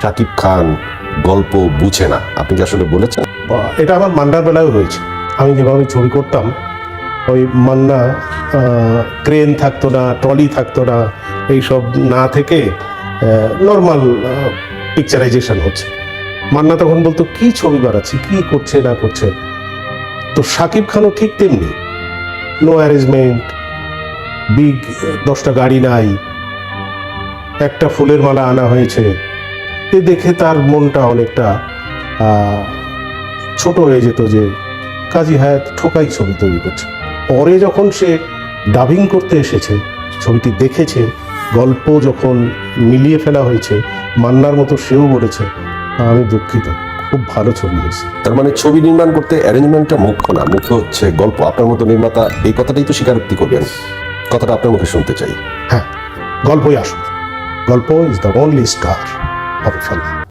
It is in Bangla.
শাকিব খান গল্প বুঝে না। আপনি কি আসলে বলেছেন? এটা আমার মান্নার বেলায়ও হয়েছে। আমি যেভাবে ছবি করতাম, ওই মান্না ক্রেন থাকতো না, ট্রলি থাকতো না, এইসব না থেকে নর্মাল পিকচারাইজেশন হচ্ছে। মান্না তখন বলতো, কি ছবি বানাচ্ছি? কি করছে, না করছে? তো শাকিব খানও ঠিক তেমনি। নো অ্যারেঞ্জমেন্ট বিগ দশটা গাড়ি নাই, একটা ফুলের মালা আনা হয়েছে এ দেখে তার মনটা অনেকটা ছোট হয়ে যেত যে কাজী হায়াত ঠোকাই ছবি তৈরি করছে। পরে যখন সে ডাবিং করতে এসেছে ছবিটি দেখেছে গল্প যখন মিলিয়ে ফেলা হয়েছে মান্নার মতো সেও বলেছে আমি দুঃখিত খুব ভালো ছবি হয়েছে। তার মানে ছবি নির্মাণ করতে অ্যারেঞ্জমেন্টটা মুখ্য না মুখ্য হচ্ছে গল্প। আপনার মতো নির্মাতা এই কথাটাই তো স্বীকারোক্তি করবেন। কথাটা আপনার মুখে শুনতে চাই। হ্যাঁ গল্পই আসল। গল্প is the only star of film